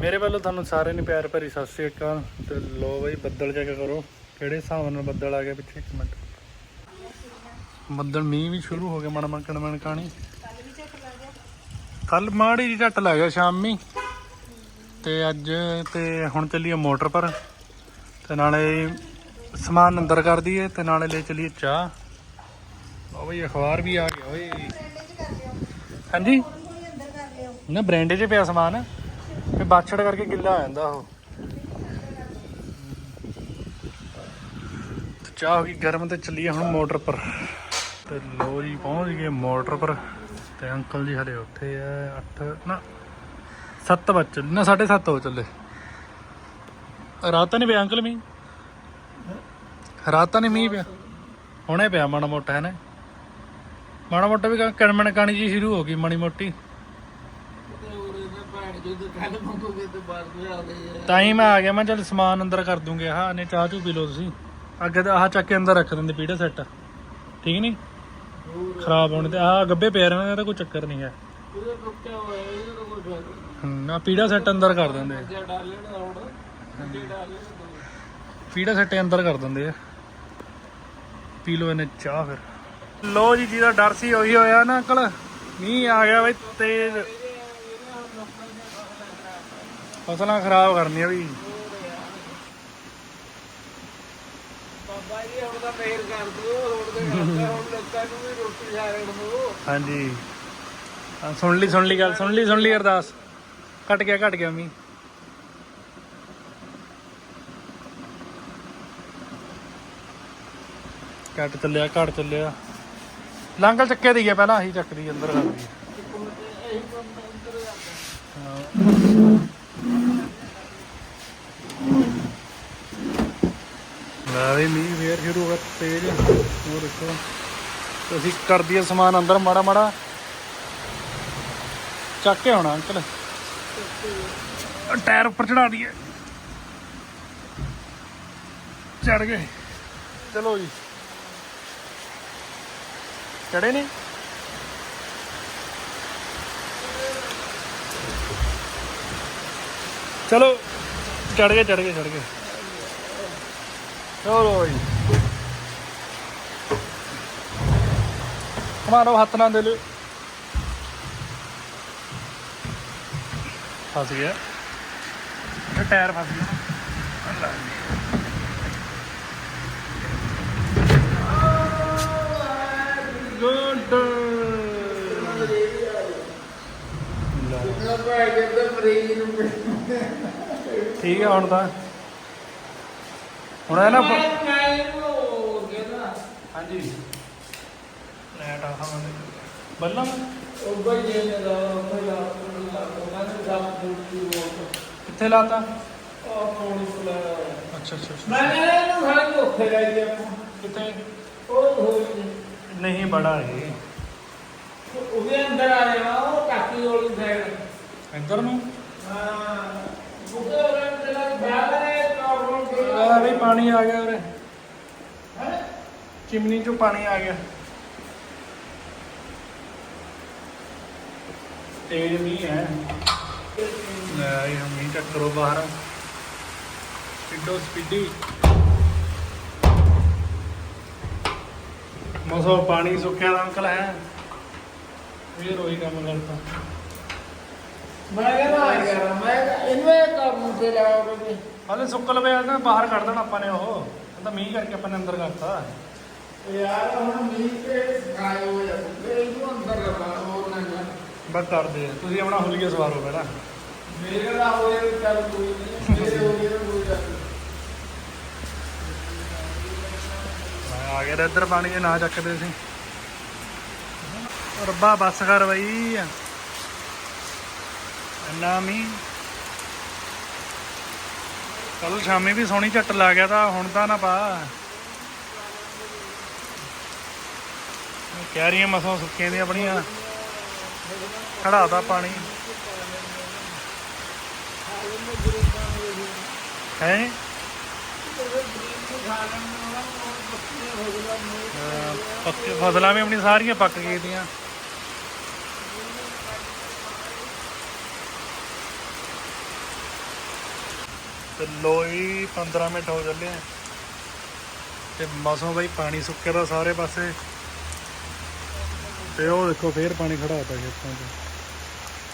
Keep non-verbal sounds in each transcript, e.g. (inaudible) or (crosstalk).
ਮੇਰੇ ਵੱਲੋਂ ਤੁਹਾਨੂੰ ਸਾਰਿਆਂ ਨੂੰ ਪਿਆਰ ਭਰੀ ਸਤਿ ਸ੍ਰੀ ਅਕਾਲ। ਤੇ ਲੋ ਬਈ ਬੱਦਲ ਚੈੱਕ ਕਰੋ। ਕਿਹੜੇ ਹਿਸਾਬ ਨਾਲ ਬੱਦਲ ਆ ਗਿਆ ਪਿੱਛੇ ਇੱਕ ਮਿੰਟ। ਬੱਦਲ ਮੀਂਹ ਵੀ ਸ਼ੁਰੂ ਹੋ ਗਿਆ ਮਣ ਮਣ ਕਣ ਕਾਣੀ ਕੱਲ ਮਾੜੀ ਜਿਹੀ ਝੱਟ ਲੱਗ ਗਿਆ ਸ਼ਾਮੀ। ਤੇ ਅੱਜ ਤੇ ਹੁਣ ਚੱਲੀਏ ਮੋਟਰ ਪਰ। ਤੇ ਨਾਲੇ ਸਮਾਨ ਅੰਦਰ ਕਰ ਦਈਏ ਤੇ ਨਾਲੇ ਲੈ ਚੱਲੀਏ ਚਾਹ। ਉਹ ਬਈ ਅਖਬਾਰ ਵੀ ਆ ਗਿਆ ਓਏ। ਹਾਂਜੀ? ਨਾ ਬ੍ਰਾਂਡੇ 'ਚ ਪਿਆ ਸਮਾਨ। ਬਾਛੜ ਕਰਕੇ ਗਿੱਲਾ ਹੋ ਜਾਂਦਾ ਉਹ। ਤੇ ਚਾਹ ਹੋ ਗਈ ਗਰਮ ਤੇ ਚੱਲੀਏ ਹੁਣ ਮੋਟਰ ਪਰ। ਤੇ ਲੋ ਜੀ, ਪਹੁੰਚ ਗਏ ਮੋਟਰ ਪਰ। ਤੇ ਅੰਕਲ ਜੀ ਹਲੇ ਉੱਥੇ ਆ 8 ਨਾ 7 ਵਜੇ ਨਾ 7:30 ਹੋ ਚੱਲੇ। ਰਾਤਾਂ ਨਹੀਂ ਪਿਆ ਅੰਕਲ ਮੀਂਹ? ਰਾਤਾਂ ਨਹੀਂ ਮੀਂਹ ਪਿਆ? ਹੁਣੇ ਪਿਆ ਮਾੜਾ ਮੋਟਾ ਹੈ ਨਾ ਮਾੜਾ ਮੋਟਾ ਵੀ ਕਣਮਣ ਕਾਣੀ ਜੀ ਸ਼ੁਰੂ ਹੋ ਗਈ, ਮਾੜੀ ਮੋਟੀ। ਤਾਂ ਹੀ ਮੈਂ ਆ ਗਿਆ, ਮੈਂ ਚੱਲ ਸਮਾਨ ਅੰਦਰ ਕਰ ਦੂੰਗੇ। ਆਹ ਨੇ ਚਾਹ ਚੂ ਪੀ ਲਓ ਤੁਸੀਂ। ਅੱਗੇ ਤਾਂ ਆਹ ਚੱਕ ਕੇ ਅੰਦਰ ਰੱਖ ਦਿੰਦੇ ਪੀੜਾ ਸੈੱਟ। ਠੀਕ ਨਹੀਂ? ਖਰਾਬ ਹੋਣੇ ਤੇ ਆਹ ਗੱਬੇ ਪੈ ਰਹੇ ਨੇ ਤਾਂ ਕੋਈ ਚੱਕਰ ਨਹੀਂ ਹੈ। ਨਾ ਪੀੜਾ ਸੈੱਟ ਅੰਦਰ ਕਰ ਦਿੰਦੇ ਪੀੜਾ ਸੈੱਟ ਅੰਦਰ ਕਰ ਦਿੰਦੇ ਆ। ਪੀ ਲਓ ਇਹਨੇ ਚਾਹ ਫਿਰ। ਲੋ ਜੀ, ਜਿਹਦਾ ਡਰ ਸੀ ਉਹੀ ਹੋਇਆ ਨਾ, ਅੰਕਲ। ਮੀਂਹ ਆ ਗਿਆ ਬਈ, ਤੇਜ਼। ਫਸਲਾਂ ਖਰਾਬ ਕਰਨੀਆਂ ਵੀ। ਬਾਬਾ ਜੀ ਹੁਣ ਤਾਂ ਮਿਹਰ ਕਰ ਦਿਓ ਹੁਣ ਤੇ ਕਰਦਾ ਹੁਣ ਲੋਕਾਂ ਨੂੰ ਵੀ ਰੋਟੀ ਹਾਂਜੀ। ਹਾਂ, ਸੁਣ ਲਈ ਸੁਣ ਲਈ ਗੱਲ ਸੁਣ ਲਈ ਸੁਣ ਲਈ ਅਰਦਾਸ। ਘਟ ਗਿਆ ਘਟ ਗਿਆ ਮੀਂਹ। ਘਟ ਚੱਲਿਆ ਘਟ ਚੱਲਿਆ। ਲਾਂਗਲ ਚੱਕੇ ਦੀ ਗਿਆ ਪਹਿਲਾਂ ਅਸੀਂ ਚੱਕਦੀ ਅੰਦਰ ਕਰ ਦੀ ਲੈ ਵੀ ਮੀਂਹ ਫੇਰ ਸ਼ੁਰੂ ਹੋ ਗਿਆ ਤੇਜ਼ ਉਹ ਦੇਖੋ। ਅਸੀਂ ਕਰ ਦਈਏ ਸਮਾਨ ਅੰਦਰ ਮਾੜਾ ਮਾੜਾ ਚੱਕ ਕੇ ਆਉਣਾ, ਅੰਕਲ। ਆਹ ਟਾਇਰ ਉੱਪਰ ਚੜਾ ਦਈਏ। ਚੜ ਗਏ। ਚਲੋ ਜੀ। ਚੜੇ ਨੇ ਚਲੋ। ਚੜ ਗਏ ਚੜ ਗਏ ਚੜ ਗਏ। ਚਲੋ ਜੀ। ਮਾਰੋ ਹੱਥ ਨਾਲ ਦੇ ਲਿਓ। ਫਸ ਗਿਆ। ਇਹ ਟਾਇਰ ਫਸ ਗਿਆ। ਗੁੱਡ ਮਰੀਜ਼ ਨੂੰ ਠੀਕ ਹੈ ਹੁਣ ਤਾਂ ਹੁਣ ਇਹ ਨਾ ਮੈਂ ਇਹਨੂੰ ਹੋ ਗਿਆ ਨਾ ਹਾਂਜੀ। ਲੈਟ ਆ ਬੱਲਮ ਉਹ ਬਈ ਜੇ ਨੇ ਮੈਂ ਲਾ ਲਾ ਮੈਂ ਸਭ ਦੂਜੀ ਬੋਲ ਕਿੱਥੇ ਲਾਤਾ? ਉਹ ਕੋਲ ਸੁਲਾ ਅੱਛਾ ਅੱਛਾ ਅੱਛਾ। ਮੈਂ ਇਹਨੂੰ ਖਾ ਕੇ ਉੱਥੇ ਲੈ ਗਿਆ ਕਿੱਥੇ? ਉਹ ਹੋਈ ਨਹੀਂ ਬੜਾ ਹੈ ਉਹਦੇ ਅੰਦਰ ਆ ਜਾਣਾ ਉਹ ਟਾਕੀ ਵਾਲੀ ਸਾਈਡ ਇੱਧਰ ਨੂੰ? ਹਾਂ। ਉਹਨਾਂ ਦੇ ਨਾਲ ਬਾਹਰ ਹੈ ਪ੍ਰੋਬਲਮ ਵੀ ਪਾਣੀ ਆ ਗਿਆ ਉਰੇ। ਚਿਮਨੀ ਚੋਂ ਪਾਣੀ ਆ ਗਿਆ। ਤੇਜ਼ ਮੀਂਹ ਹੈ। ਲੈ ਇਹ ਮੀਂਹ, ਚੱਕ ਬਾਹਰ। ਕਿੱਡੋ ਸਪੀਡੀ। ਮਸੋ ਪਾਣੀ ਸੁੱਕਿਆ ਦਾ ਅੰਕਲ ਹੈ। ਇਹ ਰੋਈ ਕੰਮ ਕਰਤਾ। ਮੈਂ ਕਹਿੰਦਾ ਆ ਗਿਆ, ਮੈਂ ਇਹਨੂੰ ਇਹ ਕੰਮ ਤੇ ਲਾਓ ਕਿ ਹਾਲੇ ਸੁੱਕ ਲਵੇ ਨਾ ਬਾਹਰ ਕੱਢ ਦੇਣਾ ਆਪਾਂ ਨੇ ਉਹ। ਕਹਿੰਦਾ ਮੀਂਹ ਕਰਕੇ ਆਪਾਂ ਨੇ ਅੰਦਰ ਕਰਤਾ। ਯਾਰ ਹੁਣ ਮੀਂਹ ਤੇ ਗਾਇ ਹੋ ਜਾ ਇਹਨੂੰ ਅੰਦਰ ਲਗਾ ਹੋਰ ਨਾ ਜਾ ਬਸ ਕਰਦੇ ਆ। ਤੁਸੀਂ ਆਪਣਾ ਹੁਲੀਆ ਸਵਾਰੋ ਪਹਿਲਾਂ। ਮੇਰੇ ਦਾ ਹੋਏ ਵੀ ਚੱਲ ਕੋਈ ਨਹੀਂ ਮੇਰੇ ਹੋ ਤਾਂ ਕੋਈ ਗੱਲ ਆ। ਗਿਆ ਤਾਂ ਇੱਧਰ ਪਾਣੀ ਜੇ ਨਾ ਚੱਕਦੇ ਸੀ ਰੱਬਾ ਬੱਸ ਕਰ ਬਈ। ਇੰਨਾ ਕੱਲ ਸ਼ਾਮੀ ਵੀ ਸੋਹਣੀ ਝੱਟ ਲਾ ਗਿਆ ਤਾਂ ਹੁਣ ਤਾਂ ਨਾ ਪਾ। ਕਹਿ ਰਹੀਆਂ ਮਸਾਂ ਸੁੱਕੀਆਂ ਦੀਆਂ ਆਪਣੀਆਂ। ਖੜਾਤਾ ਪਾਣੀ। ਹੈ? ਪੱਕੇ ਫਸਲਾਂ ਵੀ ਆਪਣੀ ਸਾਰੀਆਂ ਪੱਕ ਗਈਆਂ ਤੇ ਲੋਈ 15 ਮਿੰਟ ਹੋ ਚੱਲੇ ਆ। ਤੇ ਮਸੋਂ ਬਈ ਪਾਣੀ ਸੁੱਕੇ ਦਾ ਸਾਰੇ ਪਾਸੇ। ਤੇ ਉਹ ਦੇਖੋ, ਫੇਰ ਪਾਣੀ ਖੜਾ ਹੋਤਾ ਖੇਤਾਂ 'ਚ।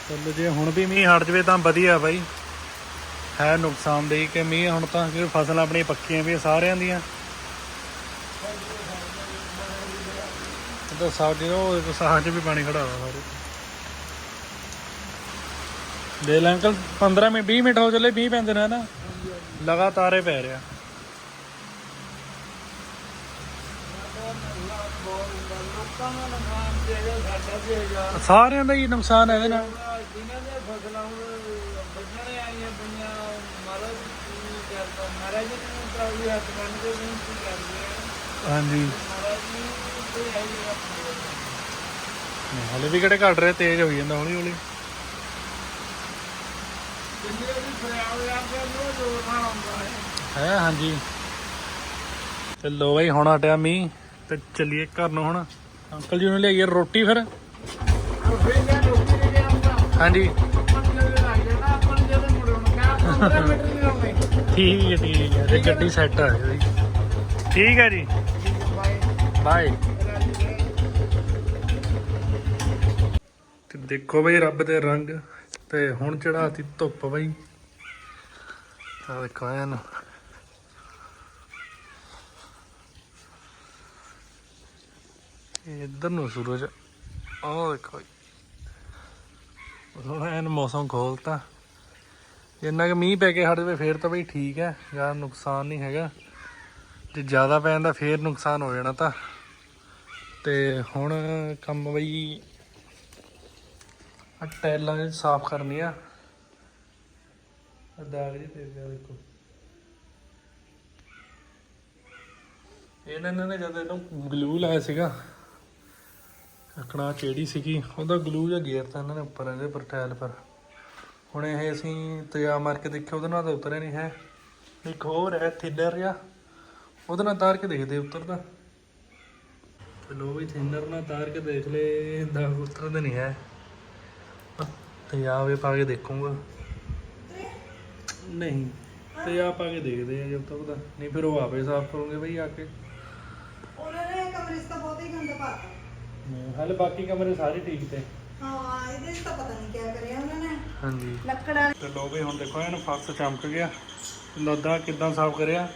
ਚੱਲ ਜੇ ਹੁਣ ਵੀ ਮੀਂਹ ਹਟ ਜਵੇ ਤਾਂ ਵਧੀਆ ਬਾਈ। ਹੈ ਨੁਕਸਾਨਦੇਹੀ ਕਿ ਮੀਂਹ ਹੁਣ ਤਾਂ ਕਿ ਫਸਲਾਂ ਆਪਣੀਆਂ ਪੱਕੀਆਂ ਵੀ ਸਾਰਿਆਂ ਦੀਆਂ। ਤਾਂ ਸਾਡੇ ਉਹ ਸਾਹ 'ਚ ਵੀ ਪਾਣੀ ਖੜਾ ਹੋਇਆ ਸਾਰੇ। ਦੇ ਲੈ ਅੰਕਲ 15 ਮਿੰਟ 20 ਮਿੰਟ ਹੋ ਚੱਲੇ 20 ਪੈਂਦੇ ਨੇ ਨਾ ਲਗਾਤਾਰ ਹੀ ਪੈ ਰਿਹਾ। ਸਾਰਿਆਂ ਦਾ ਹੀ ਨੁਕਸਾਨ ਹੈ ਇਹਦੇ ਨਾਲ ਜਿਨ੍ਹਾਂ ਦੇ ਫਸਲਾਂ ਹੁਣ ਵੱਢਣੇ ਆਈਆਂ ਪਈਆਂ ਮਹਾਰਾਜ ਕੀ ਕਰਦਾ? ਮਹਾਰਾਜ ਨੂੰ ਤਾਂ ਵੀ ਹੱਥ ਬੰਨ ਕੇ ਬੇਨਤੀ ਕਰਦੇ ਆ। ਹਾਂਜੀ। ਜੀ ਹੈ ਆਪਣੇ ਹਲੇ ਵੀ ਕਿਹੜੇ ਘਟ ਰਿਹਾ ਤੇਜ਼ ਹੋਈ ਜਾਂਦਾ ਹੌਲੀ ਹੌਲੀ ਜਿੰਨੇ ਵੀ ਫਰਿਆਦ ਕਰਦੇ ਉਹ ਜੋ ਖਾਣਾ ਹੁੰਦਾ ਹੈ। ਹੈ, ਹਾਂਜੀ। ਤੇ ਲੋ ਬਈ, ਹੁਣ ਹਟਿਆ ਮੀਂਹ ਤੇ ਚੱਲੀਏ ਘਰ ਨੂੰ ਹੁਣ। ਅੰਕਲ ਜੀ ਨੂੰ ਲਿਆਈਏ ਰੋਟੀ ਫਿਰ। ਹਾਂਜੀ। ਠੀਕ ਹੈ ਠੀਕ ਹੈ। ਤੇ ਗੱਡੀ ਸੈੱਟ ਆ ਗਈ ਠੀਕ ਹੈ ਜੀ। ਬਾਏ ਤੇ ਦੇਖੋ ਬਈ, ਰੱਬ ਦੇ ਰੰਗ। ਤੇ ਹੁਣ ਚੜਾਤੀ ਧੁੱਪ ਬਈ ਆ ਦੇਖੋ ਐਨ। ਇੱਧਰ ਨੂੰ ਸੂਰਜ, ਆਹ ਦੇਖੋ ਉਹ ਐਨ ਮੌਸਮ ਖੋਲਤਾ। ਜਿੰਨਾ ਕਿ ਮੀਂਹ ਪੈ ਕੇ ਹਟ ਜਾਵੇ, ਫੇਰ ਤਾਂ ਬਈ ਠੀਕ ਹੈ ਯਾਰ ਨੁਕਸਾਨ ਨਹੀਂ ਹੈਗਾ। ਜੇ ਜ਼ਿਆਦਾ ਪੈ ਜਾਂਦਾ ਫੇਰ ਨੁਕਸਾਨ ਹੋ ਜਾਣਾ ਤਾਂ। ਤੇ ਹੁਣ ਕੰਮ ਬਈ ਆ ਟੈਲਾਂ ਸਾਫ਼ ਕਰਨੀ ਆ। ਆਹ ਦਾਗ ਜੀ ਤੇ ਗਿਆ ਦੇਖੋ। ਇਹਨਾਂ ਨੇ ਜਦ ਇਹਨੂੰ ਗਲੂ ਲਾਇਆ ਸੀਗਾ ਅਕੜਾ ਚੇੜੀ ਸੀਗੀ, ਉਹਦਾ ਗਲੂ ਜਿਹਾ ਗੇਰਤਾ ਇਹਨਾਂ ਨੇ ਉੱਪਰ, ਇਹਦੇ ਪਰ ਟਾਇਲ ਪਰ। ਹੁਣ ਇਹ ਅਸੀਂ ਤਜਾ ਮਾਰ ਕੇ ਦੇਖਿਆ, ਉਹਦੇ ਨਾਲ ਤਾਂ ਉਤਰਿਆ ਨਹੀਂ ਹੈ। ਇੱਕ ਹੋਰ ਹੈ ਥਿਨਰ ਜਿਹਾ, ਉਹਦੇ ਨਾਲ ਤਾਰ ਕੇ ਦੇਖਦੇ ਉਤਰਦਾ ਚਲੋ ਵੀ ਥਿਨਰ ਨਾਲ ਤਾਰ ਕੇ ਦੇਖ ਲੈ ਦਾ ਉਤਰਦਾ ਨਹੀਂ ਹੈ। ਤੇ ਆਵੇ ਪਾ ਕੇ ਦੇਖੂੰਗਾ। ਨਹੀਂ ਤੇ ਆ ਪਾ ਕੇ ਦੇਖਦੇ ਆ ਜਦ ਤੱਕ ਦਾ। ਨਹੀਂ ਫਿਰ ਉਹ ਆਪੇ ਸਾਫ਼ ਕਰੂੰਗੇ ਬਈ ਆ ਕੇ। ਉਹਨਾਂ ਨੇ ਕਮਰੇ 'ਚ ਤਾਂ ਬਹੁਤ ਹੀ ਗੰਦ ਪਾਤਾ। ਹਾਲੇ ਬਾਕੀ ਕਮਰੇ ਸਾਰੇ ਠੀਕ ਤੇ। ਹਾਂ ਇਹਦੇ 'ਚ ਤਾਂ ਪਤਾ ਨਹੀਂ ਕਿਆ ਕਰਿਆ ਉਹਨਾਂ ਨੇ। ਹਾਂਜੀ। ਲੱਕੜਾਂ ਤੇ ਲੋ ਵੀ ਹੁਣ ਦੇਖੋ ਇਹਨੂੰ ਫਰਸ਼ ਚਮਕ ਗਿਆ। ਲੱਦਾ ਕਿਦਾਂ ਸਾਫ਼ ਕਰਿਆ।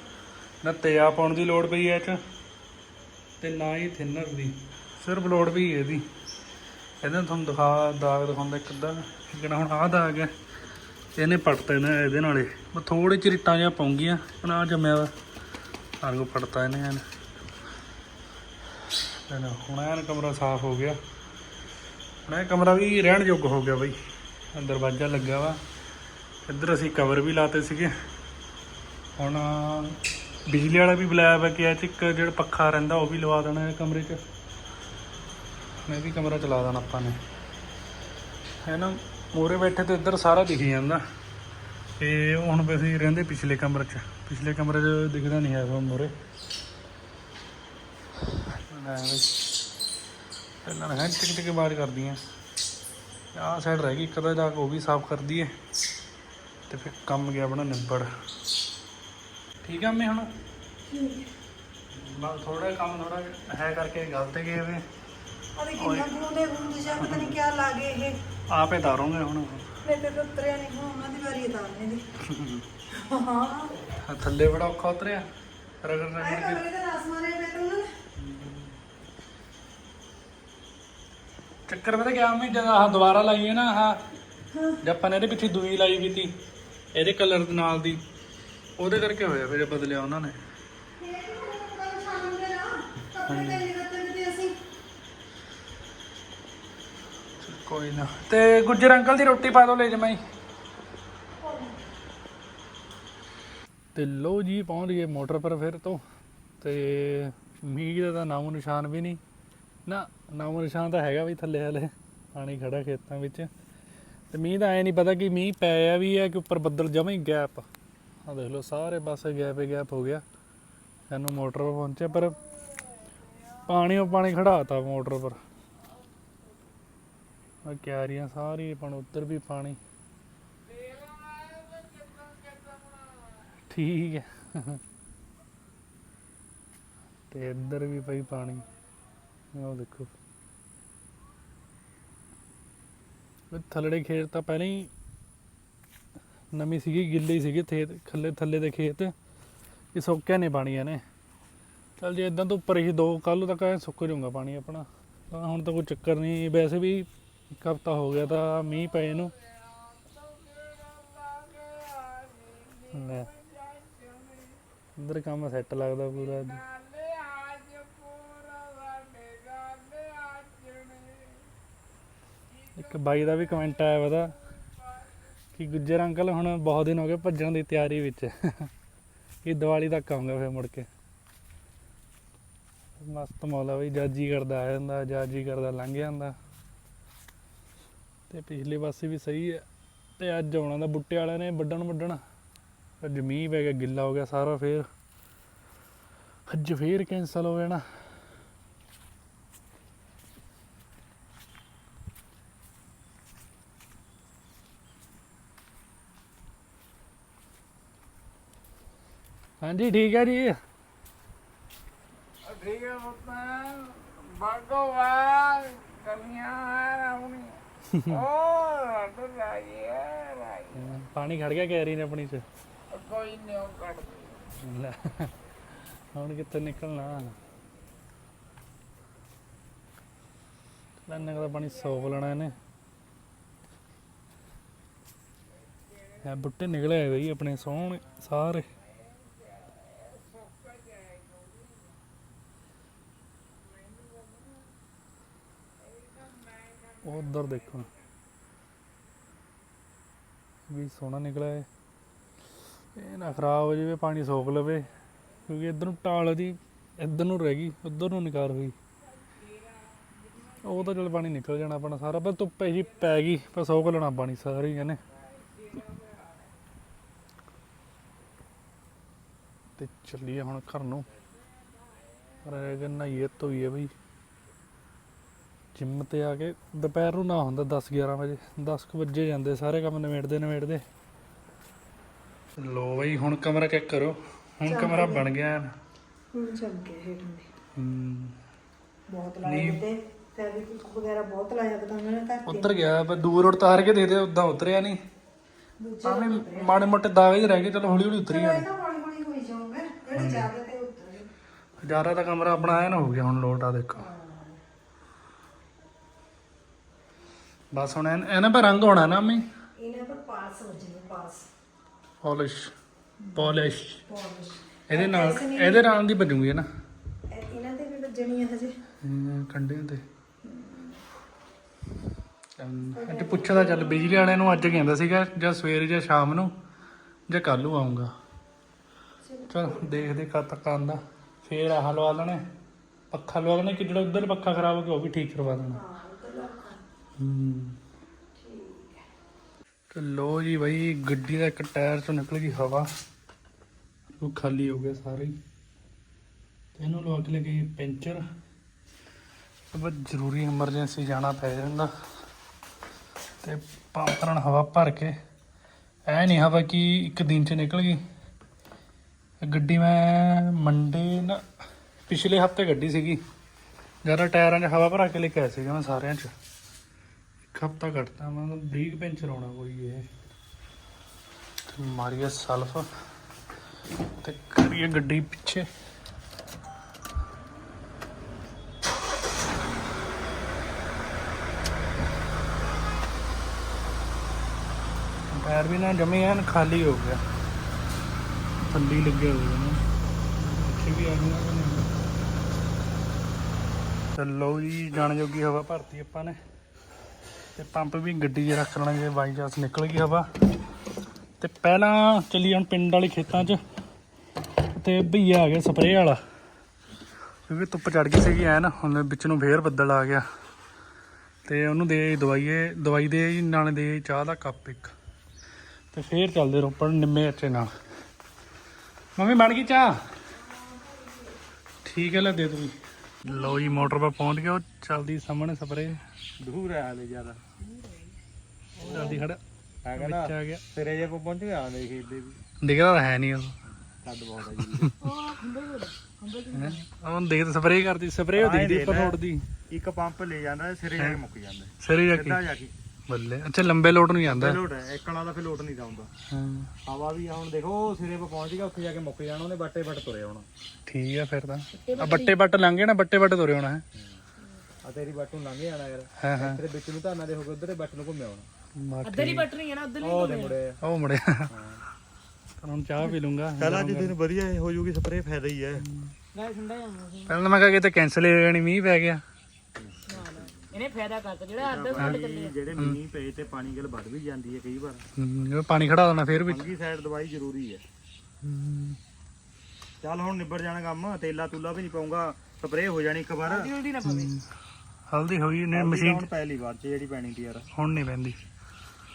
ਨਾ ਤਿਆ ਪਾਉਣ ਦੀ ਲੋੜ ਪਈ ਐ ਇਹ ਚ ਤੇ ਨਾ ਹੀ ਥਿਨਰ ਦੀ। ਸਿਰਫ ਲੋੜ ਪਈ ਇਹਦੀ। ਇਹਦੇ ਤੁਹਾਨੂੰ ਦਿਖਾ, ਦਾਗ ਦਿਖਾਉਂਦਾ ਇੱਕ ਅੱਧਾ। ਜਿਹੜਾ ਹੁਣ ਆਹ ਦਾਗ ਹੈ, ਇਹਨੇ ਪੱਟਤਾ ਇਹਨੇ ਇਹਦੇ ਨਾਲੇ ਮੈਂ ਥੋੜੇ ਚਿਰਟਾਂ ਜਿਹਾ ਪਾਉਂਗੀਆਂ, ਹੁਣ ਆ ਜੰਮਿਆ ਵਾ। ਆਹ ਕੋ ਪੜਤਾ ਇਹਨੇ ਐਨ ਨਾ ਹੁਣ ਐਨ ਕਮਰਾ ਸਾਫ਼ ਹੋ ਗਿਆ। ਹੁਣ ਇਹ ਕਮਰਾ ਵੀ ਰਹਿਣ ਯੋਗ ਹੋ ਗਿਆ ਬਾਈ। ਦਰਵਾਜ਼ਾ ਲੱਗਾ ਵਾ। ਇੱਧਰ ਅਸੀਂ ਕਵਰ ਵੀ ਲਾਤੇ ਸੀਗੇ। ਹੁਣ ਬਿਜਲੀ ਵਾਲਾ ਵੀ ਬੁਲਾਇਆ ਵਾ ਕਿ ਇਹ 'ਚ ਇੱਕ ਜਿਹੜਾ ਪੱਖਾ ਰਹਿੰਦਾ, ਉਹ ਵੀ ਲਵਾ ਦੇਣਾ ਹੈ ਕਮਰੇ 'ਚ। ਮੈਂ ਵੀ ਕਮਰਾ ਚਲਾ ਦੇਣਾ ਆਪਾਂ ਨੇ। ਹੈ ਨਾ? ਮੋਰੇ ਬੈਠੇ ਤੇ ਇੱਧਰ ਸਾਰਾ ਦਿਖ ਜਾਂਦਾ। ਤੇ ਹੁਣ ਵੀ ਅਸੀਂ ਰਹਿੰਦੇ ਪਿਛਲੇ ਕਮਰੇ 'ਚ। ਪਿਛਲੇ ਕਮਰੇ 'ਚ ਦਿਖਦਾ ਨਹੀਂ ਹੈ ਮੋਰੇ ਲੈ ਬਈ ਪਹਿਲਾਂ ਹੈ ਟਿਕ ਟਿਕ ਬਾਹਰ ਕਰਦੀਆਂ। ਆਹ ਸਾਈਡ ਰਹਿ ਗਈ ਇੱਕ ਤਾਂ ਜਾ ਕੇ ਉਹ ਵੀ ਸਾਫ਼ ਕਰ ਦਈਏ। ਤੇ ਫਿਰ ਕੰਮ ਗਿਆ ਆਪਣਾ ਨਿਬੜ। ਠੀਕ ਆ ਮੈਂ ਹੁਣ? ਬਸ ਥੋੜਾ ਕੰਮ ਥੋੜਾ ਹੈ ਕਰਕੇ ਗਲਤ ਗਏ ਵੇ। ਕਿੰਨਾ ਪਤਾ ਨਹੀਂ ਕਿਆ ਗਏ ਇਹ। ਆਪੇ ਤਾਰੋਂਗੇ ਹੁਣ ਮੇਰੇ ਤੇ ਉਤਰਿਆ ਨਹੀਂ ਹੁਣ ਉਹਨਾਂ ਦੀ ਵਾਰੀ ਉਤਾਰਨੇ ਦੀ ਹਾਂ। ਆਹ ਥੱਲੇ ਬੜਾ ਔਖਾ ਉਤਰਿਆ। ਰਗੜ ਰਗੜ ਕੇ। ਕਮਰੇ ਦਾ ਰਸ ਮਾਰੇ ਪਏ ਤੇ ਉਹਨਾਂ ਨੇ। ਚੱਕਰ ਪਤਾ ਕਿਆ ਮੈਂ ਜਦ ਆਹ ਦੁਬਾਰਾ ਲਾਈ ਹੈ ਨਾ ਆਹ ਜਦ ਆਪਾਂ ਨੇ ਇਹਦੇ ਪਿੱਛੇ ਦੂਈ ਲਾਈ ਵੀ ਤੀ ਇਹਦੇ ਕਲਰ ਦੇ ਨਾਲ ਦੀ। ਉਹਦੇ ਕਰਕੇ ਹੋਇਆ ਫਿਰ ਇਹ ਬਦਲਿਆ ਉਹਨਾਂ ਨੇ। ਇਹ ਤਾਂ ਕੱਲ ਸ਼ਾਮ ਦੇ ਨਾ ਕੱਪੜੇ ਨਹੀਂ ਤੇ ਕੋਈ ਨਾ। ਤੇ ਗੁੱਜਰ ਅੰਕਲ ਦੀ ਰੋਟੀ ਪਾ ਦੋ ਲੈ ਜਮਾਈ। ਤੇ ਲੋ ਜੀ, ਪਹੁੰਚ ਗਏ ਮੋਟਰ ਪਰ ਫਿਰ ਤੋਂ। ਤੇ ਮੀਂਹ ਦਾ ਤਾਂ ਨਾਮੋ ਨਿਸ਼ਾਨ ਵੀ ਨਹੀਂ। ਨਾ, ਨਾਮੋ ਨਿਸ਼ਾਨ ਤਾਂ ਹੈਗਾ ਵੀ ਥੱਲੇ ਹਲੇ ਪਾਣੀ ਖੜਾ ਖੇਤਾਂ ਵਿੱਚ। ਤੇ ਮੀਂਹ ਦਾ ਐ ਨਹੀਂ ਪਤਾ ਕਿ ਮੀਂਹ ਪਿਆ ਵੀ ਹੈ ਕਿ ਉੱਪਰ ਬੱਦਲ ਜਮਾ ਹੀ ਗੈਪ। ਆ ਦੇਖ ਲਓ, ਸਾਰੇ ਪਾਸੇ ਗੈਪ ਹੀ ਗੈਪ ਹੋ ਗਿਆ। ਸਾਨੂੰ ਮੋਟਰ ਪਹੁੰਚਿਆ, ਪਰ ਪਾਣੀ ਉਹ ਪਾਣੀ ਖੜਾਤਾ ਮੋਟਰ ਪਰ। ਆ ਕਿਆਰੀਆਂ ਸਾਰੀ ਪਣ ਉੱਧਰ ਵੀ ਪਾਣੀ। ਠੀਕ ਹੈ। ਤੇ ਇੱਧਰ ਵੀ ਪਈ ਪਾਣੀ। ਉਹ ਦੇਖੋ। ਇਹ ਥੱਲੜੇ ਖੇਤ ਤਾਂ ਪਹਿਲਾਂ ਹੀ ਨਵੀਂ ਸੀਗੀ, ਗਿੱਲੀ ਸੀਗੀ ਥੇਤ ਥੱਲੇ ਥੱਲੇ ਦੇ ਖੇਤ। ਇਹ ਸੁੱਕਿਆ ਨਹੀਂ ਪਾਣੀ ਇਹਨੇ ਚੱਲ ਜੇ ਇਦਾਂ ਤੋਂ ਉੱਪਰ ਹੀ ਦੋ ਕੱਲ ਤੱਕ ਸੁੱਕ ਜਾਊਗਾ ਪਾਣੀ ਆਪਣਾ। ਤਾਂ ਹੁਣ ਤਾਂ ਕੋਈ ਚੱਕਰ ਨਹੀਂ ਵੈਸੇ ਵੀ ਇੱਕ ਹਫਤਾ ਹੋ ਗਿਆ ਤਾਂ ਮੀਂਹ ਪਏ ਨੂੰ। ਲੈ ਅੰਦਰ ਕੰਮ ਸੈੱਟ ਲੱਗਦਾ ਪੂਰਾ ਅੱਜ। ਇੱਕ ਬਾਈ ਦਾ ਵੀ ਕਮੈਂਟ ਆਇਆ ਵਦਾ ਕਿ ਗੁੱਜਰ ਅੰਕਲ ਹੁਣ ਬਹੁਤ ਦਿਨ ਹੋ ਗਏ ਭੱਜਣ ਦੀ ਤਿਆਰੀ ਵਿੱਚ। ਇਹ ਦੀਵਾਲੀ ਤੱਕ ਆਉਂਗਾ ਫੇਰ ਮੁੜ ਕੇ। ਮਸਤ ਮੌਲਾ ਵੀ ਜਾਜੀ ਕਰਦਾ ਆ ਜਾਂਦਾ, ਜਾਜੀ ਕਰਦਾ, ਲੰਘ ਜਾਂਦਾ। ਤੇ ਪਿਛਲੇ ਪਾਸੇ ਵੀ ਸਹੀ ਹੈ। ਤੇ ਅੱਜ ਆਉਣਾ ਦਾ ਬੁੱਟੇ ਵਾਲਿਆਂ ਨੇ ਵੱਢਣ ਵੱਢਣ। ਅੱਜ ਮੀਂਹ ਪੈ ਗਿਆ, ਗਿੱਲਾ ਹੋ ਗਿਆ ਸਾਰਾ ਫੇਰ। ਅੱਜ ਫੇਰ ਕੈਂਸਲ ਹੋ ਜਾਣਾ। ਹਾਂਜੀ, ਠੀਕ ਹੈ ਜੀ। ਠੀਕ ਹੈ ਪੁੱਤਾਂ। ਭਗਵਾਨ ਕਲੀਆਂ ਆਉਣੀ ਉਹ ਰੱਬ ਰਾਈ ਹੈ ਰਾਈ ਪਾਣੀ ਖੜ ਗਿਆ ਕੈਰੀ ਨੇ ਆਪਣੀ ਚ। ਕੋਈ ਨਹੀਂ ਉਹ ਕੱਢ ਦੇ। ਲੈ, ਹੁਣ ਕਿੱਥੇ ਨਿਕਲਣਾ? ਲੈਣੇ ਦਾ ਪਾਣੀ ਸੌਕ ਲੈਣਾ ਇਹਨੇ। ਇਹ ਬੁੱਟੇ ਨਿਕਲੇ ਆਏ ਬਈ ਆਪਣੇ ਸੋਹਣੇ ਸਾਰੇ। ਉਧਰ ਦੇਖੋ। ਵੀ ਸੋਹਣਾ ਨਿਕਲਿਆ ਹੈ ਇਹ ਨਾ ਖਰਾਬ ਹੋ ਜਾਵੇ, ਪਾਣੀ ਸੋਖ ਲਵੇ, ਕਿਉਂਕਿ ਇੱਧਰ ਨੂੰ ਟਾਲ ਦੀ, ਇੱਧਰ ਨੂੰ ਰਹਿ ਗਈ, ਉੱਧਰ ਨੂੰ ਨਿਕਾਰ ਹੋਈ। ਉਹ ਤਾਂ ਚਲ ਪਾਣੀ ਨਿਕਲ ਜਾਣਾ ਆਪਣਾ ਸਾਰਾ, ਪਰ ਧੁੱਪੇ ਜੀ ਪੈ ਗਈ, ਪਰ ਸੋਖ ਲੈਣਾ ਪਾਣੀ ਸਾਰੀ ਇਹਨੇ ਤੇ ਚੱਲੀਏ ਹੁਣ ਘਰ ਨੂੰ। ਰਹਿ ਗਏ, ਨਹਾਈਏ, ਧੋਈਏ ਬਈ। ਜਿੰਮ ਤੇ ਆ ਕੇ। ਦੁਪਹਿਰ ਨੂੰ ਨਾ ਹੁੰਦਾ 10 11 ਵਜੇ 10 ਕੁ ਵਜੇ ਜਾਂਦੇ ਸਾਰੇ ਕੰਮ ਨਿਬੇੜਦੇ ਨਿਬੇੜਦੇ। ਲੋ ਬਈ ਹੁਣ ਕਮਰਾ ਚੈੱਕ ਕਰੋ। ਹੁਣ ਕਮਰਾ ਬਣ ਗਿਆ ਐਨ। ਹੁਣ ਚੱਲ ਗਿਆ ਹੇਠਾਂ ਦੇ ਹਮ, ਬਹੁਤ ਲਾਏ ਤੇ ਫੈਬਰਿਕ ਵਗੈਰਾ ਬਹੁਤ ਲਾਇਆ ਨੇ ਘਰ ਉੱਤਰ ਗਿਆ ਪਰ ਦੂਰ ਉਤਾਰ ਕੇ ਦੇ ਦੇ ਉਦਾਂ ਉਤਰਿਆ ਨਹੀਂ। ਭਾਵੇਂ ਮਾੜੇ ਮੋਟੇ ਦਾਵੇ ਜਿਹੇ ਰਹਿ ਗਏ ਚਲੋ ਹੌਲੀ ਹੌਲੀ ਉਤਰੀ ਜਾਣ। ਤਾਂ ਹੌਲੀ ਹੌਲੀ ਹੋਈ ਜਾਊਗਾ ਜਿਹੜੇ ਜ਼ਿਆਦਾ ਤੇ ਉੱਤਰ। ਹਜ਼ਾਰਾਂ ਦਾ ਕਮਰਾ ਆਪਣਾ ਐਨ ਹੋ ਗਿਆ ਹੁਣ ਲੋਟ ਆ ਦੇਖੋ। ਬਸ ਹੁਣ ਇਹਨਾਂ ਪਰ ਰੰਗ ਹੋਣਾ ਨਾ ਮੈਂ ਇਹਨਾਂ ਪਰ ਪਾਸ ਵਜਣੇ ਪਾਸ। ਪਾਲਿਸ਼ ਪਾਲਿਸ਼ ਪਾਲਿਸ਼ ਇਹਦੇ ਨਾਲ ਇਹਦੇ ਨਾਲ ਦੀ ਵੱਜੂਗੀ ਨਾ? ਇਹਨਾਂ ਤੇ ਵੀ ਵੱਜਣੀ ਆ ਹਜੇ ਕੰਢਿਆਂ ਤੇ। ਅੱਜ ਪੁੱਛਦਾ ਚੱਲ ਬਿਜਲੀ ਵਾਲਿਆਂ ਨੂੰ ਅੱਜ ਕਹਿੰਦਾ ਸੀਗਾ ਜਾਂ ਸਵੇਰੇ ਜਾਂ ਸ਼ਾਮ ਨੂੰ ਜਾਂ ਕੱਲ ਨੂੰ ਆਉਂਗਾ ਚਲ। ਦੇਖਦੇ ਕਦ ਤੱਕ ਆਉਂਦਾ ਫੇਰ ਆਹ ਲਵਾ ਲੈਣੇ। ਪੱਖਾ ਲਵਾ ਲੈਣੇ ਕਿ ਜਿਹੜਾ ਉਧਰ ਪੱਖਾ ਖਰਾਬ ਹੋ ਗਿਆ ਉਹ ਵੀ ਠੀਕ ਕਰਵਾ ਦੇਣਾ। ਹਾਂ। ਉੱਤਰ ਲੱਗਾ ਤੇ ਲੋ ਜੀ ਬਈ, ਗੱਡੀ ਦਾ ਇੱਕ ਟਾਇਰ ਚੋਂ ਨਿਕਲ ਗਈ ਹਵਾ। ਉਹ ਖਾਲੀ ਹੋ ਗਿਆ ਸਾਰਾ ਹੀ। ਤੇ ਇਹਨੂੰ ਲਵਾ ਕੇ ਲੈ ਗਈ ਪੈਂਚਰ। ਬਸ ਜ਼ਰੂਰੀ ਐਮਰਜੈਂਸੀ ਜਾਣਾ ਪੈ ਜਾਂਦਾ। ਤੇ ਪੰਪ ਨਾਲ ਹਵਾ ਭਰ ਕੇ। ਐ ਨਹੀਂ ਹਵਾ ਕਿ ਇੱਕ ਦਿਨ ਚ ਨਿਕਲ ਗਈ। ਗੱਡੀ ਮੈਂ ਮੰਡੇ ਨਾ, ਪਿਛਲੇ ਹਫ਼ਤੇ ਗੱਡੀ ਸੀਗੀ। ਜ਼ਿਆਦਾ ਟਾਇਰਾਂ 'ਚ ਹਵਾ ਭਰਾ ਕੇ ਲੈ ਕੇ ਆਇਆ ਸੀਗਾ ਮੈਂ ਸਾਰਿਆਂ 'ਚ। ਇੱਕ ਹਫਤਾ ਕੱਟਦਾ ਮੈਂ ਬਰੀਕ ਪੈਂਚਰ ਆਉਣਾ ਕੋਈ ਇਹ। ਤੇ ਮਾਰੀਏ ਸਲਫ ਤੇ ਕਰੀਏ ਗੱਡੀ ਪਿੱਛੇ। ਟਾਇਰ ਵੀ ਨਾ ਜਮੇ ਐਨ ਖਾਲੀ ਹੋ ਗਿਆ। ਥੱਲੀ ਲੱਗੇ ਹੋਏ ਨੇ। ਇੱਥੇ ਵੀ ਆ ਕਿ ਨਹੀਂ ਚਲੋ ਜੀ, ਜਾਣ ਜੋਗੀ ਹਵਾ ਭਰਤੀ ਆਪਾਂ ਨੇ। ਤੇ ਪੰਪ ਵੀ ਗੱਡੀ 'ਚ ਰੱਖ ਲੈਣਾ ਜੇ ਬਾਈ ਚਾਂਸ ਨਿਕਲ ਗਈ ਹਵਾ। ਤੇ ਪਹਿਲਾਂ ਚੱਲੀ ਹੁਣ ਪਿੰਡ ਵਾਲੇ ਖੇਤਾਂ 'ਚ ਤੇ ਭਈਆ ਆ ਗਿਆ ਸਪਰੇਅ ਵਾਲਾ। ਕਿਉਂਕਿ ਧੁੱਪ ਚੜ ਗਈ ਸੀਗੀ ਐਨ ਹੁਣ ਵਿੱਚ ਨੂੰ ਫੇਰ ਬੱਦਲ ਆ ਗਿਆ। ਤੇ ਉਹਨੂੰ ਦੇ ਦਵਾਈਏ ਦਵਾਈ ਦੇ ਜੀ, ਨਾਲ ਦੇ ਚਾਹ ਦਾ ਕੱਪ ਇੱਕ। ਤੇ ਫੇਰ ਚੱਲਦੇ ਰੋਪੜ ਨਿੰਮੇ ਅੱਛੇ ਨਾਲ। ਮੰਮੀ ਬਣ ਗਈ ਚਾਹ? ਠੀਕ ਹੈ ਲੈ ਦੇ ਦੂੰ ਲਓ ਜੀ ਮੋਟਰ 'ਤੇ ਪਹੁੰਚ ਗਿਆ ਉਹ ਚੱਲਦੀ ਸਾਹਮਣੇ ਸਪਰੇ ਦੂਰ ਹੈ ਹਲੇ ਜ਼ਿਆਦਾ। ਚੱਲਦੀ ਖੜਾ। ਮੈਂ ਕਹਿੰਦਾ ਵਿੱਚ ਆ ਗਿਆ। ਸਿਰੇ ਜੇ ਪਹੁੰਚ ਗਿਆ ਆਂਦੇ ਖੇਡਦੇ ਵੀ। ਤਾਂ ਹੈ ਨਹੀਂ ਉਹ। ਛੱਡ ਬਹੁਤ ਆ ਜੀ। (laughs) ਹੈਂ? ਉਹ ਦੇਖ ਸਪਰੇਅ ਕਰਦੀ ਸਪਰੇਅ ਉਹ ਦਿਖਦੀ ਦੇਖ ਉੱਪਰ ਲੈ। ਰੋਡ ਦੀ। ਇੱਕ ਪੰਪ ਲੈ ਜਾਂਦਾ ਸਿਰੇ ਜਾ ਕੇ ਮੁੱਕ ਜਾਂਦਾ। ਸਿਰੇ ਜਾ ਕੇ। ਸਿੱਧਾ ਜਾ ਕੇ। ਬੱਲੇ ਅੱਛਾ ਲੰਬੇ ਲੋਟ ਨੂੰ ਜਾਂਦਾ। ਲੋਟ ਹੈ ਇੱਕ ਵਾਲਾ ਦਾ ਫਿਰ ਲੋਟ ਨਹੀਂ ਜਾਉਂਦਾ ਹਾਂ। ਹਵਾ ਵੀ ਆ ਹੁਣ ਦੇਖੋ ਉਹ ਸਿਰੇ ਪਹੁੰਚ ਗਿਆ ਉੱਥੇ ਜਾ ਕੇ ਮੁੱਕ ਜਾਣਾ ਉਹਨੇ ਬੱਟੇ ਬੱਟ ਤੁਰੇ ਆਉਣਾ ਠੀਕ ਆ ਫਿਰ ਤਾਂ। ਆ ਬੱਟੇ ਬੱਟ ਲੰਘੇ ਨਾ ਬੱਟੇ ਬੱਟ ਤੁਰੇ ਹੋਣਾ ਹੈ? ਆ ਤੇਰੀ ਬੱਟ ਨੂੰ ਲੰਘ ਜਾਣਾ ਯਾਰ। ਹਾਂ ਹਾਂ। ਤੇਰੇ ਵਿੱਚ ਨੂੰ ਧਾਨਾ ਦੇ ਹੋ ਕੇ ਉਧਰ ਬੱਟ ਨੂੰ ਘੁੰਮੇ ਆਉਣਾ ਅੱਧਰ ਹੀ ਬਟਰੀ ਹੈ ਨਾ ਉਧਰ ਉਹ ਦੇ ਮੁੜੇ ਉਹ ਮੁੜਿਆ ਹੁਣ ਚਾਹ ਪੀ ਲੂੰਗਾ। ਪਹਿਲਾਂ ਜੇ ਦਿਨ ਵਧੀਆ ਹੋ ਜੂਗੀ ਸਪਰੇ ਫਾਇਦਾ ਹੀ ਹੈ। ਗਾਇ ਠੰਡਾ ਜਾਂਦਾ ਸੀ। ਪਹਿਲਾਂ ਤਾਂ ਮੈਂ ਕਿਹਾ ਕਿਤੇ ਕੈਨਸਲ ਹੋ ਜਾਣੀ ਮੀਂਹ ਪੈ ਗਿਆ। ਇਹਨੇ ਫਾਇਦਾ ਕਰਤਾ ਜਿਹੜਾ ਅੱਧਾ ਜਿਹੜੇ ਮੀਂਹ ਪਏ ਤੇ ਪਾਣੀ ਗੱਲ ਵੱਧ ਵੀ ਜਾਂਦੀ ਹੈ ਕਈ ਵਾਰ। ਹਮ, ਜਿਵੇਂ ਪਾਣੀ ਖੜਾ ਹੋਣਾ ਫਿਰ ਵੀ। ਫੰਗੀ ਸਾਈਡ ਦਵਾਈ ਜ਼ਰੂਰੀ ਹੈ। ਚੱਲ ਹੁਣ ਨਿਬੜ ਜਾਣਾ ਕੰਮ ਤੇਲਾ ਤੂਲਾ ਵੀ ਨਹੀਂ ਪਾਉਂਗਾ ਸਪਰੇ ਹੋ ਜਾਣੀ ਇੱਕ ਵਾਰ। ਜਲਦੀ ਨਾ ਪਵੇ। ਹਲਦੀ ਹੋਈ ਨੇ ਮਸ਼ੀਨ ਮਸ਼ੀਨ ਵਾਰ ਚ ਜਿਹੜੀ ਪੈਣੀ ਤੀ ਯਾਰ। ਹੁਣ ਨਹੀਂ ਪੈਂਦੀ।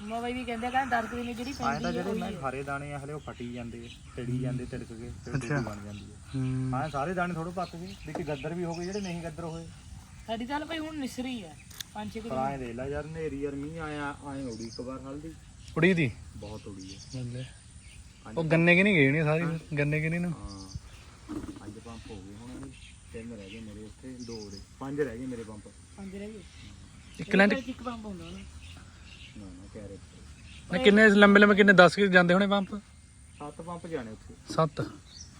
ਮਾ ਬਾਈ ਵੀ ਕਹਿੰਦੇ ਕਹਿੰਦਾ 10 ਦਿਨ ਜਿਹੜੀ ਆਏ ਤਾਂ ਜਿਹੜੇ ਮੈਂ ਖਾਰੇ ਦਾਣੇ ਆ ਹਲੇ ਉਹ ਫਟੀ ਜਾਂਦੇ ਤੜੀ ਜਾਂਦੇ ਤਿੜਕ ਕੇ ਫਿਰ। ਟੂਟੀ ਬਣ ਜਾਂਦੀ ਹੈ। ਹਾਂ ਸਾਰੇ ਦਾਣੇ ਥੋੜੇ ਪੱਕ ਗਏ ਵਿੱਚ ਗੱਦਰ ਵੀ ਹੋ ਗਏ ਜਿਹੜੇ ਨਹੀਂ ਗੱਦਰ ਹੋਏ। ਸਾਡੀ ਚੱਲ ਭਾਈ ਹੁਣ ਨਿਸਰੀ ਆ ਪੰਜ ਛੇ ਪਰ ਆਏ ਦੇ ਲੈ ਯਾਰ ਨੇਰੀ ਯਾਰ ਮੀਂਹ ਆਇਆ ਆਏ ਉੜੀ ਇੱਕ ਵਾਰ ਹਲਦੀ। ਉੜੀ ਦੀ ਬਹੁਤ ਉੜੀ ਹੈ ਬੱਲੇ ਉਹ ਗੰਨੇ ਕਿ ਨਹੀਂ ਗਏ ਨਹੀਂ ਸਾਰੀ? ਗੰਨੇ ਕਿ ਨਹੀਂ ਨਾ? ਹਾਂ ਅੱਜ ਪੰਪ ਹੋ ਗਏ ਹੁਣ ਇਹਦੇ। ਤਿੰਨ ਰਹਿ ਗਏ ਮੇਰੇ ਉੱਥੇ ਦੋ ਦੇ ਪੰਜ ਰਹਿ ਗਏ ਮੇਰੇ ਪੰਪ। ਪੰਜ ਰਹਿ ਗਏ। ਇੱਕ ਲੈਂਡ ਇੱਕ ਪੰਪ ਹੁੰਦਾ ਨਾ ਨਾ ਕਿੰਨੇ ਲੰਬੇ ਲੰਬੇ ਕਿੰਨੇ 10 ਕਿ ਜਾਂਦੇ ਹੋਣੇ ਪੰਪ? ਸੱਤ ਪੰਪ ਜਾਣੇ ਉੱਥੇ। 7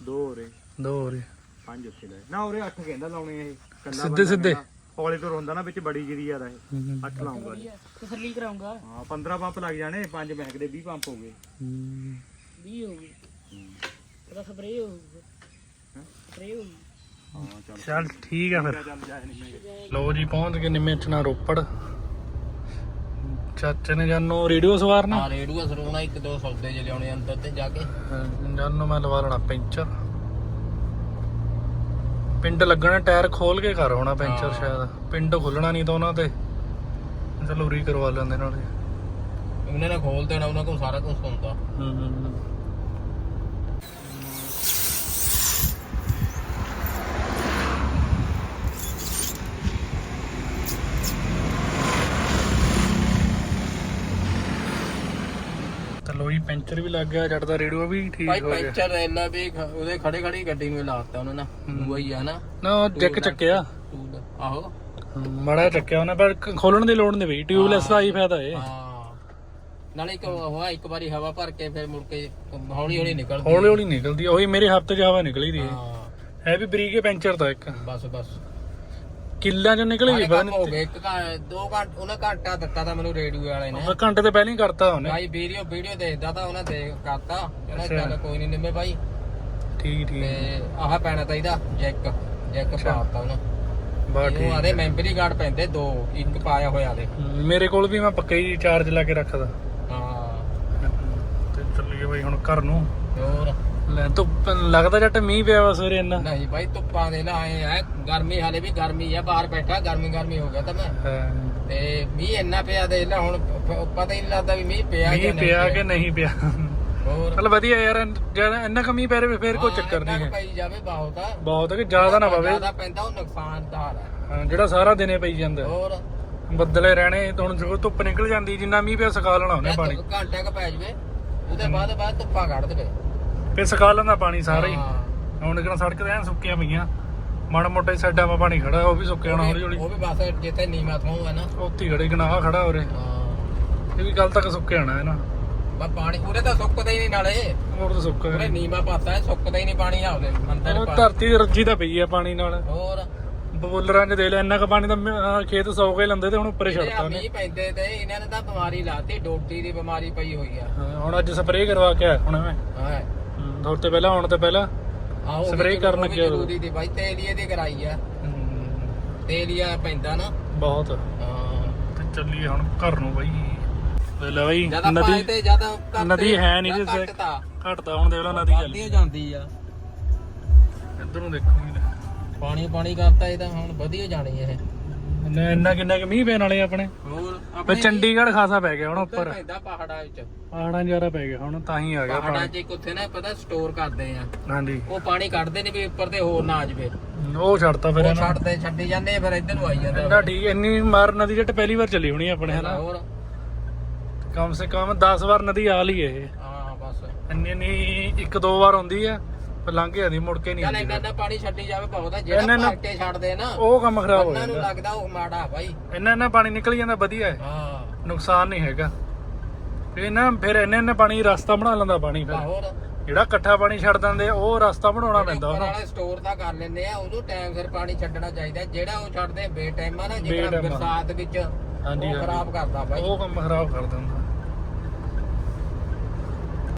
ਦੋ ਉਰੇ। ਦੋ ਹੋਰੇ ਪੰਜ ਉੱਥੇ ਲੈ ਨਾ ਉਰੇ ਅੱਠ ਕਹਿੰਦਾ ਲਾਉਣੇ ਇਹ। ਕੱਲਾ ਸਿੱਧੇ ਸਿੱਧੇ? ਹੌਲੇ ਤੋਂ ਹੁੰਦਾ ਨਾ ਵਿੱਚ ਬੜੀ ਜਿਹੜੀ ਯਾਰ ਇਹ। ਅੱਠ ਲਾਉਂਗਾ। ਤਸੱਲੀ ਕਰਾਉਂਗਾ। ਹਾਂ 15 ਪੰਪ ਲੱਗ ਜਾਣੇ ਪੰਜ ਮਹਿਕ ਦੇ 20 ਪੰਪ ਹੋ ਗਏ। 20 ਹੋ ਗਈ ਉਹਦਾ ਸਪਰੇ ਹੋ ਗਈ। ਸਪਰੇ ਹੋ ਗਈ। ਹਾਂ ਚੱਲ ਚੱਲ ਠੀਕ ਆ ਫਿਰ। ਚੱਲ ਨਹੀਂ ਲੋ ਜੀ ਪਹੁੰਚ ਗਏ ਨਿੰਮੇ ਚਨਾ ਰੋਪੜ। ਚਾਚੇ ਨੇ ਜਾਨੋ ਰੇਡੀਓ ਸਵਾਰਨਾ। ਹਾਂ ਰੇਡੂਆ ਸਰੋਣਾ ਇੱਕ ਦੋ ਸੌਦੇ ਚ ਲਿਆਉਣੇ ਅੰਦਰ ਤੇ ਜਾ ਕੇ। ਜਾਨੋ ਮੈਂ ਲਵਾ ਲੈਣਾ ਪੈਂਚਰ। ਪਿੰਡ ਲੱਗਣਾ ਟਾਇਰ ਖੋਲ ਕੇ ਕਰ ਹੋਣਾ ਪੈਂਚਰ ਸ਼ਾਇਦ। ਪਿੰਡ ਖੁੱਲਣਾ ਨਹੀਂ ਤਾਂ ਉਹਨਾਂ ਤੇ। ਚਲੋ ਕਰਵਾ ਲੈਂਦੇ ਨਾਲੇ। ਉਹਨਾਂ ਨੇ ਖੋਲ ਦੇਣਾ ਉਹਨਾਂ ਕੋਲ ਸਾਰਾ ਕੁਝ ਹੁੰਦਾ। ਹੂੰ ਤਾਂ ਲੋਈ ਪੈਂਚਰ ਵੀ ਲੱਗ ਗਿਆ ਜੱਟ ਦਾ ਰੇਡੀਓ ਵੀ ਠੀਕ ਭਾਈ ਹੋ ਗਿਆ। ਪੈਂਚਰ ਇੰਨਾ ਵੀ ਖ- ਉਹਦੇ ਖੜੇ ਖੜੀ ਗੱਡੀ ਨੂੰ ਹੀ ਲਾਤਾ ਉਹਨਾਂ ਨੇ ਦੂਆ ਹੀ ਆ ਨਾ। ਨਾ ਉਹ ਜੈਕ ਚੱਕਿਆ। ਟੂਲ ਆਹੋ। ਮਾੜਾ ਚੱਕਿਆ ਉਹਨੇ ਪਰ ਕ- ਖੋਲਣ ਦੀ ਲੋੜ ਨਹੀਂ ਪਈ ਟਿਊਬਲੈਸ ਦਾ ਹੀ ਫਾਇਦਾ ਏ ਹਾਂ। ਨਾਲੇ ਇੱਕ ਹੋਇਆ ਇੱਕ ਵਾਰੀ ਹਵਾ ਭਰ ਕੇ ਫਿਰ ਮੁੜ ਕੇ ਹੌਲੀ ਹੌਲੀ ਨਿਕਲਦੀ ਹੌਲੀ ਹੌਲੀ ਨਿਕਲਦੀ ਆ। ਉਹੀ ਮੇਰੇ ਹਫ਼ਤੇ 'ਚ ਹਵਾ ਨਿਕਲੀ ਦੀ ਹਾਂ। ਹੈ। ਵੀ ਬਰੀਕੇ ਪੈਂਚਰ ਦਾ ਇੱਕ। ਬਸ ਬਸ। ਕਿੱਲਾਂ 'ਚ ਨਿਕਲੀ ਵੀ ਪਤਾ ਕੰਮ ਹੋ ਗਏ ਇੱਕ ਘੰ- ਦੋ ਘੰਟੇ ਉਹਨੇ ਘੰਟਾ ਦਿੱਤਾ ਤਾਂ ਮੈਨੂੰ ਰੇਡੀਓ ਵਾਲੇ ਨੇ। ਨਹੀਂ ਘੰਟੇ ਤੇ ਪਹਿਲਾਂ ਹੀ ਕਰਤਾ ਉਹਨੇ। ਭਾਈ ਵੀਡੀਓ ਵੀਡੀਓ ਦੇਖਦਾ ਤਾਂ ਉਹਨੇ ਦੇਖ ਕਰਤਾ। ਕਹਿੰਦਾ ਚੱਲ ਕੋਈ ਨਹੀਂ ਨਿੰਮੇ ਭਾਈ। ਠੀਕ ਤੇ ਠੀਕ ਆਹ ਪੈਣਾ ਤਾਂ ਇਹਦਾ ਜੈਕ ਜੈਕ ਪਾਤਾ ਉਹਨੇ। ਬਾ ਉਹ ਠੀਕ ਆਦੇ ਮੈਂਬਰੀ ਕਾਰਡ ਪੈਂਦੇ ਦੋ ਇੱਕ ਪਾਇਆ ਹੋਇਆ ਦੇ ਮੇਰੇ ਕੋਲ ਵੀ ਮੈਂ ਪੱਕਾ ਹੀ ਚਾਰਜ ਲਾ ਕੇ ਰੱਖਦਾ। ਹਾਂ। ਤੇ ਚੱਲੀਏ ਬਈ ਹੁਣ ਘਰ ਨੂੰ। ਹੋਰ? ਲੈ ਧੁੱਪ ਲੱਗਦਾ ਜੱਟ ਮੀਂਹ ਪਿਆ ਵਾ ਸਵੇਰੇ ਇੰਨਾ। ਨਹੀਂ ਭਾਈ ਧੁੱਪਾਂ ਦੇ ਨਾ ਆਏ ਆ ਗਰਮੀ ਹਾਲੇ ਵੀ ਗਰਮੀ ਆ ਬਾਹਰ ਬੈਠਾ ਗਰਮੀ ਗਰਮੀ ਹੋ ਗਿਆ ਤਾਂ ਮੈਂ। ਹਾਂ। ਤੇ ਮੀਂਹ ਇੰਨਾ ਪਿਆ ਦੇ ਲੈ ਹੁਣ ਪਤਾ ਹੀ ਨਹੀਂ ਲੱਗਦਾ ਵੀ ਮੀਂਹ ਪਿਆ ਮੀਂਹ ਨਹੀਂ ਪਿਆ ਕਿ ਨਹੀਂ ਪਿਆ। ਹੋਰ? ਚੱਲ ਵਧੀਆ ਯਾਰ ਜਦ ਇੰਨਾ ਕਮੀ ਪੈ ਰਿਹਾ ਫਿਰ ਕੋਈ ਚੱਕਰ ਨਹੀਂ ਹੈ। ਪਈ ਜਾਵੇ ਬਹੁਤ ਆ। ਬਹੁਤ ਕਿ ਜ਼ਿਆਦਾ ਨਾ ਪਵੇ। ਜ਼ਿਆਦਾ ਪੈਂਦਾ ਉਹ ਨੁਕਸਾਨਦਾਰ ਹੈ ਜਿਹੜਾ ਸਾਰਾ ਦਿਨੇ ਪਈ ਜਾਂਦਾ। ਹੋਰ? ਬੱਦਲੇ ਰਹਿਣੇ ਤੇ ਹੁਣ ਜਦੋਂ ਧੁੱਪ ਨਿਕਲ ਜਾਂਦੀ ਜਿੰਨਾ ਮੀਂਹ ਪਿਆ ਸੁਕਾ ਲੈਣਾ ਉਹਨੇ ਪਾਣੀ। ਘੰਟੇ ਕ ਪੈ ਜਵੇ ਉਹਦੇ ਬਾਅਦ ਬਾਅਦ ਧੁੱਪਾਂ ਕੱਢ ਦੇਵੇ। ਫਿਰ ਸੁਕਾ ਲੈਂਦਾ ਪਾਣੀ ਸਾਰਾ ਹੀ। ਹਾਂ। ਹੁਣ ਕਿਹੜਾ ਸੜਕ ਤੇ ਐਨ ਸੁੱਕੀਆਂ ਪਈਆਂ। ਮਾੜਾ ਮੋਟਾ ਹੀ ਸਾਈਡਾਂ 'ਮਾ ਪਾਣੀ ਖੜਾ ਉਹ ਵੀ ਸੁੱਕਿਆ ਹੋਣਾ ਹੌਲੀ ਹੌਲੀ। ਉਹ ਵੀ ਬਸ ਜਿੱਥੇ ਨੀਮਾ ਥੋਂ ਹੈ ਨਾ। ਉੱਥੇ ਹੀ ਖੜੇ ਗਨਾਹ ਖੜਾ ਹੋਰੇ ਹਾਂ। ਇਹ ਵੀ ਕੱਲ ਤੱਕ ਸੁੱਕਿਆ ਹੋਣਾ ਹੈ ਨਾ ਬਸ ਪਾਣੀ ਪੂਰੇ ਤਾਂ ਸੁੱਕਦਾ ਹੀ ਨਹੀਂ ਨਾਲੇ। ਹੋਰ ਤਾਂ ਸੁੱਕ ਪੂਰੇ ਨੀਮਾ ਪਾਤਾ ਹੈ ਸੁੱਕਦਾ ਹੀ ਨਹੀਂ ਪਾਣੀ ਆ ਉਹਦੇ ਅੰਦਰ ਉਹ ਧਰਤੀ ਦੀ ਰੱਜੀ ਤਾਂ ਪਈ ਆ ਪਾਣੀ ਨਾਲ। ਹੋਰ? ਬਬੂਲਰਾਂ 'ਚ ਦੇ ਲੈ ਇੰਨਾ ਕੁ ਪਾਣੀ ਤਾਂ ਖੇਤ ਸੌ ਕੇ ਲੰਦੇ ਤੇ ਹੁਣ ਉੱਪਰੇ ਛੱਡਤਾ ਮੀਂਹ ਪੈਂਦੇ ਤੇ ਇਹਨਾਂ ਨੇ ਤਾਂ ਬਿਮਾਰੀ ਲਾਤੀ ਡੋਟੀ ਦੀ ਬਿਮਾਰੀ ਪਈ ਹੋਈ ਆ। ਹਾਂ, ਹੁਣ ਅੱਜ ਸਪਰੇਅ ਕਰਵਾ ਕੇ ਆਇਆ ਹੁਣ ਮੈਂ ਹਾਂ। ਥੋੜੇ ਤੇ ਪਹਿਲਾਂ ਆਉਣ ਤੋਂ ਪਹਿਲਾਂ ਆਹੋ Spray ਕਰਨ ਲੱਗੇ ਉਦੋਂ। ਜ਼ਰੂਰੀ ਦੀ ਬਾਈ ਤੇਲੀਏ ਦੀ ਕਰਾਈ ਆ। ਤੇਲੀਆ ਪੈਂਦਾ ਨਾ। ਬਹੁਤ। ਹਾਂ। ਤੇ ਚੱਲੀਏ ਹੁਣ ਘਰ ਨੂੰ ਬਾਈ। ਲੈ ਲੈ ਬਾਈ ਜ਼ਿਆਦਾ ਨਦੀ ਤੇ ਜ਼ਿਆਦਾ ਨਦੀ ਹੈ ਨੀ ਜਿਸ- ਘਟਤਾ ਘਟਦਾ। ਹੁਣ ਦੇਖ ਲਓ ਨਦੀ ਚੱਲ। ਵੱਧਦੀ ਜਾਂਦੀ ਆ। ਇੱਧਰ ਨੂੰ ਦੇਖੋ ਵੀ ਪਾਣੀ ਪਾਣੀ ਕਰਤਾ ਇਹ ਤਾਂ ਹੁਣ ਵਧੀਆ ਜਾਣੀ ਇਹ। ਇੰਨਾ ਇੰਨਾ ਕਿੰਨਾ ਕੁ ਮੀਂਹ ਪੈਣ ਵਾਲੇ ਆਪਣੇ? ਹੋਰ ਤੇ ਚੰਡੀਗੜ੍ਹ ਖਾਸਾ ਪੈ ਗਿਆ ਹੁਣ ਉੱਪਰ। ਪੈਂਦਾ ਪਹਾੜਾਂ ਵਿੱਚ। ਪਹਾੜਾਂ ਜ਼ਿਆਦਾ ਪੈ ਗਿਆ ਹੁਣ ਤਾਂ ਹੀ ਆ ਗਿਆ ਪਹਾੜਾਂ ਪਾਣੀ। 'ਚ ਇੱਕ ਉੱਥੇ ਨਾ ਪਤਾ ਸਟੋਰ ਕਰਦੇ ਆ। ਹਾਂਜੀ। ਉਹ ਪਾਣੀ ਕੱਢਦੇ ਨੇ ਵੀ ਉੱਪਰ ਤੇ ਹੋਰ ਨਾ ਆ ਜਾਵੇ। ਉਹ ਛੱਡਤਾ ਫਿਰ ਉਹ ਇਹਨਾਂ ਛੱਡਦੇ ਛੱਡੀ ਜਾਂਦੇ ਆ, ਫਿਰ ਇੱਧਰ ਨੂੰ ਆਈ ਜਾਂਦਾ। ਇੰਨਾ ਠੀਕ ਇੰਨੀ ਮਾਰ ਨਦੀ ਜੱਟ ਪਹਿਲੀ ਵਾਰ ਚੱਲੀ ਹੋਣੀ ਆਪਣੇ ਹਨਾ ਹੋਰ? ਕਮ ਸੇ ਕਮ 10 ਵਾਰ ਨਦੀ ਆ ਲਈ ਇਹ। ਹਾਂ ਬਸ। ਇੰਨੀ ਨਹੀਂ ਇੱਕ ਦੋ ਵਾਰ ਆਉਂਦੀ ਆ। ਲੰਘ ਜਾਂਦੀ ਮੁੜ ਕੇ ਨਹੀਂ ਚੱਲ ਆਉਂਦੀ ਇੰਨਾ ਇੰਨਾ ਪਾਣੀ ਛੱਡੀ ਜਾਵੇ ਬਹੁਤ ਆ ਇੰਨਾ ਜਿਹੜਾ ਇੰਨਾ- ਕੇ ਛੱਡਦੇ ਨਾ ਉਹ ਕੰਮ ਖਰਾਬ ਹੋ ਉਹਨਾਂ ਨੂੰ ਜਾਂਦਾ। ਲੱਗਦਾ ਉਹ ਮਾੜਾ ਬਾਈ। ਇੰਨਾ ਇੰਨਾ ਪਾਣੀ ਨਿਕਲ ਜਾਂਦਾ ਵਧੀਆ ਹੈ। ਹਾਂ। ਨੁਕਸਾਨ ਨਹੀਂ ਹੈਗਾ। ਇਹ ਨਾ ਫਿਰ ਇੰਨੇ ਇੰਨੇ ਪਾਣੀ ਰਸਤਾ ਬਣਾ ਲੈਂਦਾ ਪਾਣੀ ਫਿਰ। ਹੋਰ ਜਿਹੜਾ ਇਕੱਠਾ ਪਾਣੀ ਛੱਡ ਦਿੰਦੇ ਆ, ਉਹ ਰਸਤਾ ਬਣਾਉਣਾ ਪੈਂਦਾ ਉਹਨੂੰ। ਵਾਲੇ ਸਟੋਰ ਤਾਂ ਕਰ ਲੈਂਦੇ ਆ ਉਹਨੂੰ ਟਾਈਮ ਸਿਰ ਪਾਣੀ ਛੱਡਣਾ ਚਾਹੀਦਾ। ਜਿਹੜਾ ਉਹ ਛੱਡਦੇ ਬੇ ਟਾਈਮ ਆ ਨਾ ਜਿਹੜਾ ਬੇਟਾਈਮ ਆ। ਬਰਸਾਤ ਵਿੱਚ ਹਾਂਜੀ, ਉਹ ਹਾਂਜੀ। ਖਰਾਬ ਕਰਦਾ ਬਾਈ। ਉਹ ਕੰਮ ਖਰਾਬ ਕਰ ਦਿੰਦਾ।